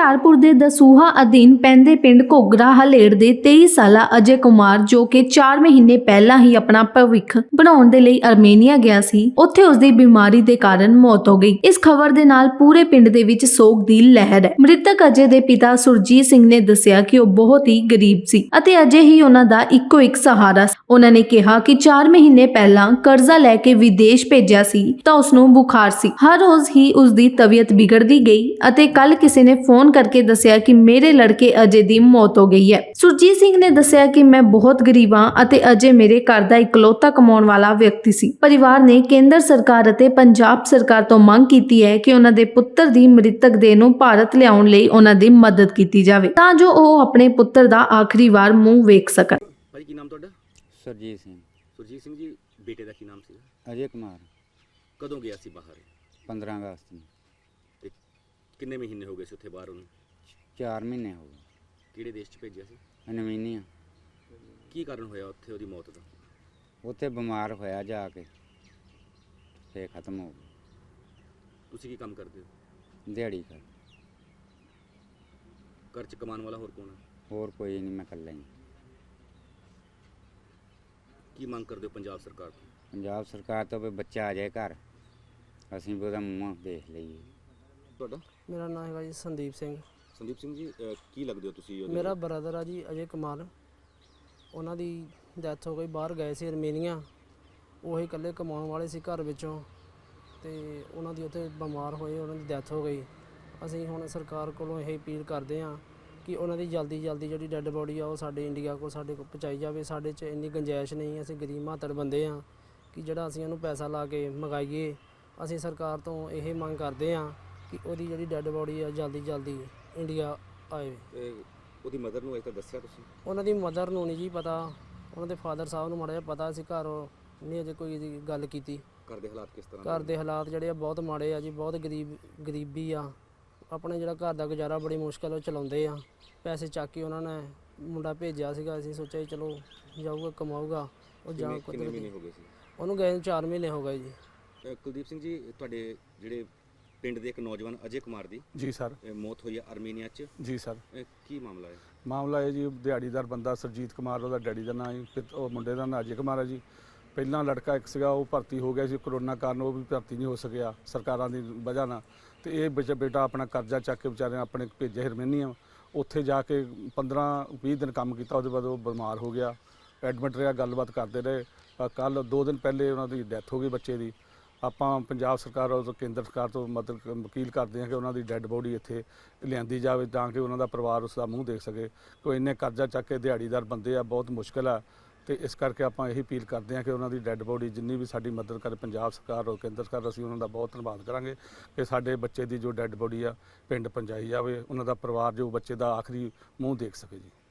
ਹੁਸ਼ਿਆਰਪੁਰ ਦੇ ਦਸੂਹਾ ਅਧੀਨ ਪੈਂਦੇ ਪਿੰਡ ਘੋਗਰਾ ਹਲੇੜ ਦੇ 23 ਸਾਲਾ ਅਜੇ ਕੁਮਾਰ, ਜੋ ਕਿ 4 ਮਹੀਨੇ ਪਹਿਲਾਂ ਹੀ ਆਪਣਾ ਭਵਿੱਖ ਬਣਾਉਣ ਦੇ ਲਈ ਅਰਮੇਨੀਆ ਗਿਆ ਸੀ, ਉੱਥੇ ਉਸ ਦੀ ਬਿਮਾਰੀ ਦੇ ਕਾਰਨ ਮੌਤ ਹੋ ਗਈ। ਇਸ ਖਬਰ ਦੇ ਨਾਲ ਪੂਰੇ ਪਿੰਡ ਦੇ ਵਿੱਚ ਸੋਗ ਦੀ ਲਹਿਰ ਹੈ। ਮ੍ਰਿਤਕ ਅਜੇ ਦੇ ਪਿਤਾ ਸੁਰਜੀਤ ਸਿੰਘ ਨੇ ਦੱਸਿਆ ਕਿ ਉਹ ਬਹੁਤ ਹੀ ਗਰੀਬ ਸੀ ਅਤੇ ਅਜੇ ਹੀ ਉਹਨਾਂ ਦਾ ਇੱਕੋ ਇੱਕ ਸਹਾਰਾ ਉਹਨਾਂ ਨੇ ਕਿਹਾ ਕਿ 4 ਮਹੀਨੇ ਪਹਿਲਾਂ ਕਰਜ਼ਾ ਲੈ ਕੇ ਵਿਦੇਸ਼ ਭੇਜਿਆ ਸੀ ਤਾਂ ਉਸ ਨੂੰ ਬੁਖਾਰ ਸੀ। ਹਰ ਰੋਜ਼ ਹੀ ਉਸ ਦੀ ਤਬੀਅਤ ਵਿਗੜਦੀ ਗਈ ਅਤੇ ਕੱਲ ਕਿਸੇ ਨੇ ਫੋਨ ਕਰਕੇ ਦੱਸਿਆ ਕਿ ਮੇਰੇ ਲੜਕੇ ਅਜੇ ਦੀ ਮੌਤ ਹੋ ਗਈ ਹੈ। ਸੁਰਜੀਤ ਸਿੰਘ ਨੇ ਦੱਸਿਆ ਕਿ ਮੈਂ ਬਹੁਤ ਗਰੀਬ ਹਾਂ ਅਤੇ ਅਜੇ ਮੇਰੇ ਘਰ ਦਾ ਇਕਲੌਤਾ ਕਮਾਉਣ ਵਾਲਾ ਵਿਅਕਤੀ ਸੀ। ਪਰਿਵਾਰ ਨੇ ਕੇਂਦਰ ਸਰਕਾਰ ਅਤੇ ਪੰਜਾਬ ਸਰਕਾਰ ਤੋਂ ਮੰਗ ਕੀਤੀ ਹੈ ਕਿ ਉਹਨਾਂ ਦੇ ਪੁੱਤਰ ਦੀ ਮ੍ਰਿਤਕ ਦੇਹ ਨੂੰ ਭਾਰਤ ਲਿਆਉਣ ਲਈ ਉਹਨਾਂ ਦੀ ਮਦਦ ਕੀਤੀ ਜਾਵੇ ਤਾਂ ਜੋ ਉਹ ਆਪਣੇ ਪੁੱਤਰ ਦਾ ਆਖਰੀ ਵਾਰ ਮੂੰਹ ਵੇਖ ਸਕਣ। ਕੀ ਨਾਮ ਤੁਹਾਡਾ? ਸਰਜੀਤ ਸਿੰਘ। ਸੁਰਜੀਤ ਸਿੰਘ ਜੀ ਬੇਟੇ ਦਾ ਕੀ ਨਾਮ ਸੀ ਅਜੇ ਕੁਮਾਰ। ਕਦੋਂ ਗਿਆ ਸੀ ਬਾਹਰ? 15 ਅਗਸਤ ਨੂੰ। ਕਿੰਨੇ ਮਹੀਨੇ ਹੋ ਗਏ ਸੀ ਉੱਥੇ ਬਾਹਰ ਉਹਨੂੰ 4 ਮਹੀਨੇ ਹੋ ਗਏ। ਕਿਹੜੇ ਦੇਸ਼ 'ਚ ਭੇਜਿਆ ਸੀ? ਅਨਮੀਨੀਆ। ਕੀ ਕਾਰਨ ਹੋਇਆ ਉੱਥੇ ਉਹਦੀ ਮੌਤ ਦਾ? ਉੱਥੇ ਬਿਮਾਰ ਹੋਇਆ ਜਾ ਕੇ ਫੇ ਖਤਮ ਹੋ ਗਿਆ ਤੁਸੀਂ ਕੀ ਕੰਮ ਕਰਦੇ ਹੋ? ਦਿਹਾੜੀ ਕਰ। ਘਰ 'ਚ ਕਮਾਉਣ ਵਾਲਾ ਹੋਰ ਕੌਣ ਹੈ? ਹੋਰ ਕੋਈ ਨਹੀਂ ਮੈਂ ਇਕੱਲਾ ਹੀ। ਕੀ ਮੰਗ ਕਰਦੇ ਹੋ ਪੰਜਾਬ ਸਰਕਾਰ ਤੋਂ? ਪੰਜਾਬ ਸਰਕਾਰ ਤੋਂ ਵੀ ਬੱਚਾ ਆ ਜਾਏ ਘਰ। ਅਸੀਂ ਵੀ ਉਹਦਾ ਮੂੰਹ ਦੇਖ ਲਈਏ। ਤੁਹਾਡਾ? ਮੇਰਾ ਨਾਮ ਹੈਗਾ ਜੀ ਸੰਦੀਪ ਸਿੰਘ। ਸੰਦੀਪ ਸਿੰਘ ਜੀ ਅਹ, ਕੀ ਲੱਗਦੇ ਹੋ ਤੁਸੀਂ ਉਹਦੇ ਮੇਰਾ ਬ੍ਰਦਰ ਆ ਜੀ ਅਜੇ ਕੁਮਾਰ ਉਹਨਾਂ ਦੀ ਡੈਥ ਹੋ ਗਈ ਬਾਹਰ ਗਏ ਸੀ ਅਰਮੇਨੀਆ। ਉਹ ਇਕੱਲੇ ਕਮਾਉਣ ਵਾਲੇ ਸੀ ਘਰ ਵਿੱਚੋਂ। ਤੇ ਉਹਨਾਂ ਦੀ ਉੱਥੇ ਬਿਮਾਰ ਹੋਏ ਉਹਨਾਂ ਦੀ ਡੈਥ ਹੋ ਗਈ। ਅਸੀਂ ਹੁਣ ਸਰਕਾਰ ਕੋਲੋਂ ਇਹ ਅਪੀਲ ਕਰਦੇ ਹਾਂ ਕਿ ਉਹਨਾਂ ਦੀ ਜਲਦੀ ਜਲਦੀ ਜਿਹੜੀ ਡੈੱਡ ਬੋਡੀ ਆ ਉਹ ਸਾਡੇ ਇੰਡੀਆ ਕੋਲ ਸਾਡੇ ਕੋਲ ਪਹੁੰਚਾਈ ਜਾਵੇ। ਸਾਡੇ 'ਚ ਇੰਨੀ ਗੁੰਜਾਇਸ਼ ਨਹੀਂ ਅਸੀਂ ਗਰੀਬ ਮਾਤੜ ਬੰਦੇ ਆ ਕਿ ਜਿਹੜਾ ਅਸੀਂ ਉਹਨੂੰ ਪੈਸਾ ਲਾ ਕੇ ਮੰਗਾਈਏ। ਅਸੀਂ ਸਰਕਾਰ ਤੋਂ ਇਹ ਮੰਗ ਕਰਦੇ ਹਾਂ ਕਿ ਉਹਦੀ ਜਿਹੜੀ ਡੈੱਡ ਬੋਡੀ ਆ ਜਲਦੀ ਜਲਦੀ ਇੰਡੀਆ ਆਏ। ਤੇ ਉਹਦੀ ਮਦਰ ਨੂੰ ਅਜੇ ਤੱਕ ਦੱਸਿਆ ਤੁਸੀਂ? ਉਹਨਾਂ ਦੀ ਮਦਰ ਨੂੰ ਨਹੀਂ ਜੀ ਪਤਾ। ਉਹਨਾਂ ਦੇ ਫਾਦਰ ਸਾਹਿਬ ਨੂੰ ਮਾੜਾ ਜਿਹਾ ਪਤਾ ਸੀ ਘਰ ਨਹੀਂ ਅਜੇ ਕੋਈ ਇਹਦੀ ਗੱਲ ਕੀਤੀ। ਘਰ ਦੇ ਹਾਲਾਤ ਕਿਸ ਤਰ੍ਹਾਂ ਘਰ ਦੇ ਹਾਲਾਤ ਜਿਹੜੇ ਆ ਬਹੁਤ ਮਾੜੇ ਆ ਜੀ ਬਹੁਤ ਗਰੀਬ ਗਰੀਬੀ ਆ। ਆਪਣੇ ਜਿਹੜਾ ਘਰ ਦਾ ਗੁਜ਼ਾਰਾ ਬੜੀ ਮੁਸ਼ਕਲ ਉਹ ਚਲਾਉਂਦੇ ਆ। ਪੈਸੇ ਚੱਕ ਕੇ ਉਹਨਾਂ ਨੇ ਮੁੰਡਾ ਭੇਜਿਆ ਸੀਗਾ ਅਸੀਂ ਸੋਚਿਆ ਜੀ ਚਲੋ ਜਾਊਗਾ ਕਮਾਊਗਾ। ਉਹ ਜਾਂ ਕਿੰਨੇ ਕੁਦਰਤੀ ਮਹੀਨੇ ਹੋ ਗਏ ਸੀ? ਉਹਨੂੰ ਗਏ ਨੂੰ 4 ਮਹੀਨੇ ਹੋ ਗਏ ਜੀ। ਕੁਲਦੀਪ ਸਿੰਘ ਜੀ ਤੁਹਾਡੇ ਜਿਹੜੇ ਪਿੰਡ ਦੇ ਇੱਕ ਨੌਜਵਾਨ ਅਜੇ ਕੁਮਾਰ ਦੀ ਜੀ ਸਰ। ਅਹ, ਮੌਤ ਹੋਈ ਹੈ ਅਰਮੀਨੀਆ 'ਚ। ਜੀ ਸਰ। ਅਹ, ਕੀ ਮਾਮਲਾ ਹੈ? ਮਾਮਲਾ ਇਹ ਜੀ ਦਿਹਾੜੀਦਾਰ ਬੰਦਾ ਸਰਜੀਤ ਕੁਮਾਰ ਉਹਦਾ ਡੈਡੀ ਦਾ ਨਾਮ ਹੈ ਉਹ ਮੁੰਡੇ ਦਾ ਨਾਂ ਅਜੇ ਕੁਮਾਰ ਹੈ ਜੀ। ਪਹਿਲਾਂ ਲੜਕਾ ਇੱਕ ਸੀਗਾ ਉਹ ਭਰਤੀ ਹੋ ਗਿਆ ਸੀ ਕਰੋਨਾ ਕਾਰਨ ਉਹ ਵੀ ਭਰਤੀ ਨਹੀਂ ਹੋ ਸਕਿਆ ਸਰਕਾਰਾਂ ਦੀ ਵਜ੍ਹਾ ਨਾਲ। ਤੇ ਇਹ ਬੱਚਾ ਬੇਟਾ ਆਪਣਾ ਕਰਜ਼ਾ ਚੱਕ ਕੇ ਵਿਚਾਰੇ ਨੇ ਆਪਣੇ ਭੇਜਿਆ ਹਰਮੇਨੀਆ। ਉੱਥੇ ਜਾ ਕੇ 15 20 ਦਿਨ ਕੰਮ ਕੀਤਾ ਉਹਦੇ ਬਾਅਦ ਉਹ ਬਿਮਾਰ ਹੋ ਗਿਆ। ਐਡਮਿਟ ਰਿਹਾ ਗੱਲਬਾਤ ਕਰਦੇ ਰਹੇ। ਕੱਲ ਦੋ ਦਿਨ ਪਹਿਲੇ ਉਹਨਾਂ ਦੀ ਡੈਥ ਹੋ ਗਈ ਬੱਚੇ ਦੀ। ਆਪਾਂ ਪੰਜਾਬ ਸਰਕਾਰ ਔਰ ਕੇਂਦਰ ਸਰਕਾਰ ਤੋਂ ਮਦਦ ਵਕੀਲ ਕਰਦੇ ਹਾਂ ਕਿ ਉਹਨਾਂ ਦੀ ਡੈੱਡ ਬੋਡੀ ਇੱਥੇ ਲਿਆਂਦੀ ਜਾਵੇ ਤਾਂ ਕਿ ਉਹਨਾਂ ਦਾ ਪਰਿਵਾਰ ਉਸ ਦਾ ਮੂੰਹ ਦੇਖ ਸਕੇ। ਕੋਈ ਇੰਨੇ ਕਰਜ਼ਾ ਚੱਕ ਕੇ ਦਿਹਾੜੀਦਾਰ ਬੰਦੇ ਆ, ਬਹੁਤ ਮੁਸ਼ਕਲ ਆ। ਤੇ ਇਸ ਕਰਕੇ ਆਪਾਂ ਇਹੀ ਅਪੀਲ ਕਰਦੇ ਹਾਂ ਕਿ ਉਹਨਾਂ ਦੀ ਡੈੱਡ ਬੋਡੀ ਜਿੰਨੀ ਵੀ ਸਾਡੀ ਮਦਦ ਕਰੇ, ਪੰਜਾਬ ਸਰਕਾਰ ਔਰ ਕੇਂਦਰ ਸਰਕਾਰ ਅਸੀਂ ਉਹਨਾਂ ਦਾ ਬਹੁਤ ਧੰਨਵਾਦ ਕਰਾਂਗੇ ਕਿ ਸਾਡੇ ਬੱਚੇ ਦੀ ਜੋ ਡੈੱਡ ਬੋਡੀ ਆ, ਪਿੰਡ ਪਹੁੰਚਾਈ ਜਾਵੇ, ਉਹਨਾਂ ਦਾ ਪਰਿਵਾਰ ਜੋ ਬੱਚੇ ਦਾ ਆਖਰੀ ਮੂੰਹ ਦੇਖ ਸਕੇ ਜੀ।